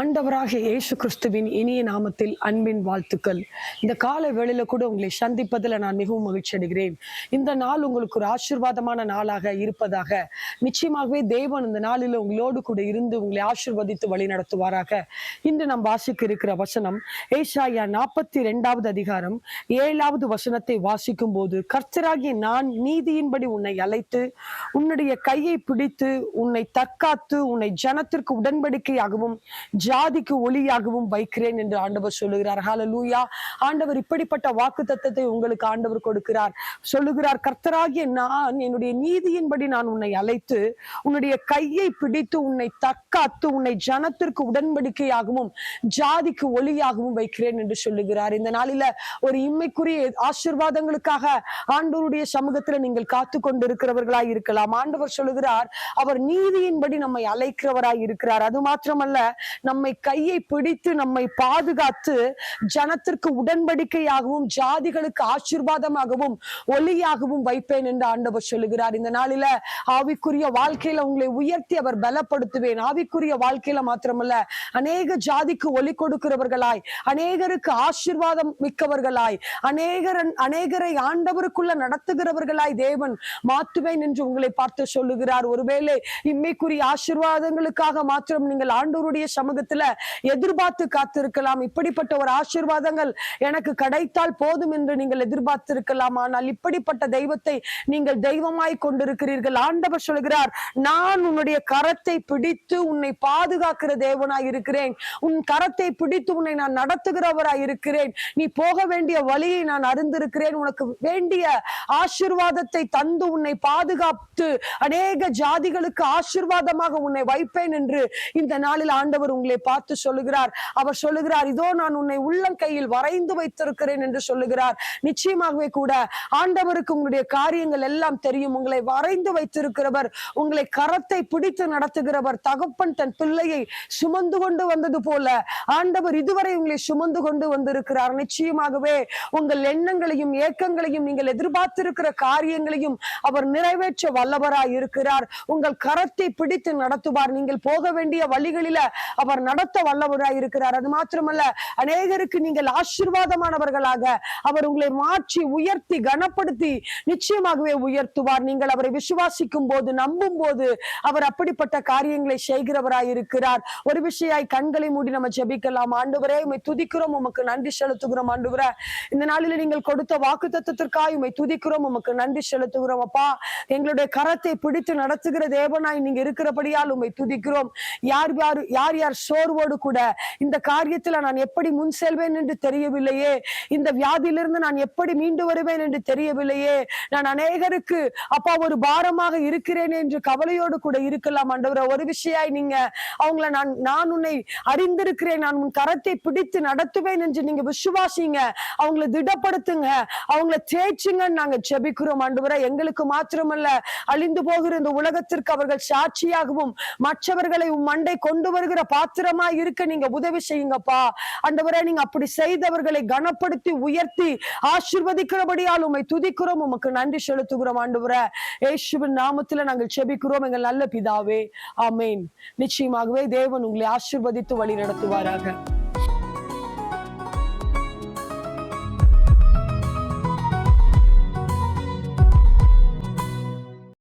ஆண்டவராக இயேசு கிறிஸ்துவின் இனிய நாமத்தில் அன்பின் வாழ்த்துக்கள். இந்த கால வேளையில கூட உங்களை சந்திப்பதில் நான் மிகவும் மகிழ்ச்சி அடைகிறேன். இந்த நாள் உங்களுக்கு ஒரு ஆசீர்வாதமான நாளாக இருப்பதாக. நிச்சயமாகவே தேவன் இந்த நாளில் உங்களோடு கூட இருந்து உங்களை ஆசிர்வதித்து வழி நடத்துவாராக. இன்று நாம் வாசிக்க இருக்கிற வசனம் ஏசாயா நாற்பத்தி ரெண்டாவது அதிகாரம் ஏழாவது வசனத்தை வாசிக்கும் போது கர்த்தராகிய நான் நீதியின்படி உன்னை அழைத்து உன்னுடைய கையை பிடித்து உன்னை தற்காத்து உன்னை ஜனத்திற்கு உடன்படிக்கையாகவும் ஜாதிக்கு ஒளியாகவும் வைக்கிறேன் என்று ஆண்டவர் சொல்லுகிறார். ஹalleluya ஆண்டவர் இப்படிப்பட்ட வாக்கு தத்தத்தை உங்களுக்கு ஆண்டவர் கொடுக்கிறார். சொல்லுகிறார் கர்த்தராகிய நான் என்னுடைய நீதியின்படி நான் உன்னை அழைத்து உன்னுடைய கையை பிடித்து உன்னை தற்காத்து உன்னை ஜனத்திற்கு உடன்படிக்கையாகவும் ஜாதிக்கு ஒளியாகவும் வைக்கிறேன் என்று சொல்லுகிறார். இந்த நாளில ஒரு இம்மைக்குரிய ஆசிர்வாதங்களுக்காக ஆண்டவருடைய சமூகத்துல நீங்கள் காத்து கொண்டிருக்கிறவர்களாய் இருக்கலாம். ஆண்டவர் சொல்லுகிறார் அவர் நீதியின்படி நம்மை அழைக்கிறவராய் இருக்கிறார். அது மாத்திரமல்ல நம்ம நம்மை கையை பிடித்து நம்மை பாதுகாத்து ஜனத்திற்கு உடன்படிக்கையாகவும் ஜாதிகளுக்கு ஆசீர்வாதமாகவும் ஒளியாகவும் வைப்பேன் என்று ஆண்டவர் சொல்லுகிறார். இந்த நாளில ஆவிக்குரிய வாழ்க்கையில உங்களை உயர்த்தி அவர் பலப்படுத்துவேன். ஆவிக்குரிய வாழ்க்கையில மாத்திரமல்ல அநேக ஜாதிக்கு ஒலி கொடுக்கிறவர்களாய் அநேகருக்கு ஆசீர்வாதம் மிக்கவர்களாய் அநேகர் அநேகரை ஆண்டவருக்குள்ள நடத்துகிறவர்களாய் தேவன் மாத்துவேன் என்று உங்களை பார்த்து சொல்லுகிறார். ஒருவேளை இம்மைக்குரிய ஆசீர்வாதங்களுக்காக மாத்திரம் நீங்கள் ஆண்டவருடைய சமூகத்துல எதிர்பார்த்து காத்திருக்கலாம். இப்படிப்பட்ட ஒரு ஆசீர்வாதங்கள் எனக்கு கிடைத்தால் போதும் என்று நீங்கள் எதிர்பார்த்திருக்கலாம். ஆனால் இப்படிப்பட்ட தெய்வத்தை நீங்கள் தெய்வமாய் கொண்டிருக்கிறீர்கள். ஆண்டவர் சொல்கிறார் நான் உன்னுடைய கரத்தை பிடித்து உன்னை பாதுகாக்கிற தேவனாய் இருக்கிறேன். உன் கரத்தை பிடித்து உன்னை நான் நடத்துகிறவராய் இருக்கிறேன். நீ போக வேண்டிய வழியை நான் அறிந்திருக்கிறேன். உனக்கு வேண்டிய ஆசீர்வாதத்தை தந்து உன்னை பாதுகாத்து அநேக ஜாதிகளுக்கு ஆசீர்வாதமாக உன்னை வைப்பேன் என்று இந்த நாளில் ஆண்டவர் உங்களை பார்த்து சொல்லுகிறார். அவர் சொல்லுகிறார் இதோ நான் உன்னை உள்ளங்கையில் வரைந்து வைத்திருக்கிறேன் என்று சொல்லுகிறார். நிச்சயமாகவே கூட ஆண்டவருக்கு உங்களுடைய காரியங்கள் எல்லாம் தெரியும். உங்களை வரைந்து வைத்திருக்கிறவர் உங்களை கரத்தை பிடித்து நடத்துகிறவர் தகப்பன் தன் பிள்ளையை சுமந்து கொண்டு வந்தது போல ஆண்டவர் இதுவரை உங்களை சுமந்து கொண்டு வந்திருக்கிறார். நிச்சயமாகவே உங்கள் எண்ணங்களையும் ஏக்கங்களையும் நீங்கள் எதிர்பார்த்து காத்திருக்கிற காரியங்களையும் அவர் நிறைவேற்ற வல்லவராய் இருக்கிறார். உங்கள் கரத்தை பிடித்து நடத்துவார். நீங்கள் போக வேண்டிய வழிகளில அவர் நடத்த வல்லவராய் இருக்கிறார். அது மாத்திரமல்ல அநேகருக்கு நீங்கள் ஆசீர்வாதமானவர்களாக அவர் உங்களை மாற்றி உயர்த்தி கனப்படுத்தி நிச்சயமாகவே உயர்த்துவார். நீங்கள் அவரை விசுவாசிக்கும் போது நம்பும் போது அவர் அப்படிப்பட்ட காரியங்களை செய்கிறவராய் இருக்கிறார். ஒரு விஷயாய் கண்களை மூடி நம்ம ஜெபிக்கலாம். ஆண்டுவரே உமை துதிக்கிறோம். உமக்கு நன்றி செலுத்துகிறோம். ஆண்டுவர இந்த நாளில நீங்கள் கொடுத்த வாக்கு தத்துவத்திற்காக உமை துதிக்கிறோம். உமக்கு நன்றி செலுத்துகிறோம் அப்பா. எங்களுடைய கரத்தை பிடித்து நடத்துகிற தேவனாய் நீங்க இருக்கிறபடியால் உண்மை துதிக்கிறோம். யார் யார் யார் யார் சோர்வோடு கூட இந்த காரியத்துல நான் எப்படி முன் செல்வேன் என்று தெரியவில்லையே. இந்த வியாதியிலிருந்து நான் எப்படி மீண்டு வருவேன் என்று தெரியவில்லையே. நான் அநேகருக்கு அப்பா ஒரு பாரமாக இருக்கிறேன் என்று கவலையோடு கூட இருக்கலாம் ஆண்டவரே. ஒரு விஷயாய் நீங்க அவங்கள நான் நான் உன்னை அறிந்திருக்கிறேன் நான் உன் கரத்தை பிடித்து நடத்துவேன் என்று நீங்க விசுவாசிங்க. அவங்கள திடப்படுத்துங்க. அவங்கள தேய்ச்சுங்கன்னு நாங்க நாங்க ஜெபிக்கிறோம் ஆண்டவரே. எங்களுக்கு மாத்திரமல்ல அழிந்து போகிற இந்த உலகத்திற்கு அவர்கள் சாட்சியாகவும் மற்றவர்களை உம் மண்டை கொண்டு வருகிற பாத்திரமா இருக்க நீங்க உதவி செய்யுங்கப்பா. ஆண்டவரே நீங்க அப்படி செய்தவர்களை கனப்படுத்தி உயர்த்தி ஆசிர்வதிக்கிறபடியால் உண்மை துதிக்கிறோம் உமக்கு நன்றி செலுத்துகிறோம் ஆண்டவரே. ஏசுவின் நாமத்துல நாங்கள் செபிக்கிறோம் எங்கள் நல்ல பிதாவே. ஆமேன். நிச்சயமாகவே தேவன் உங்களை ஆசிர்வதித்து வழி நடத்துவாராக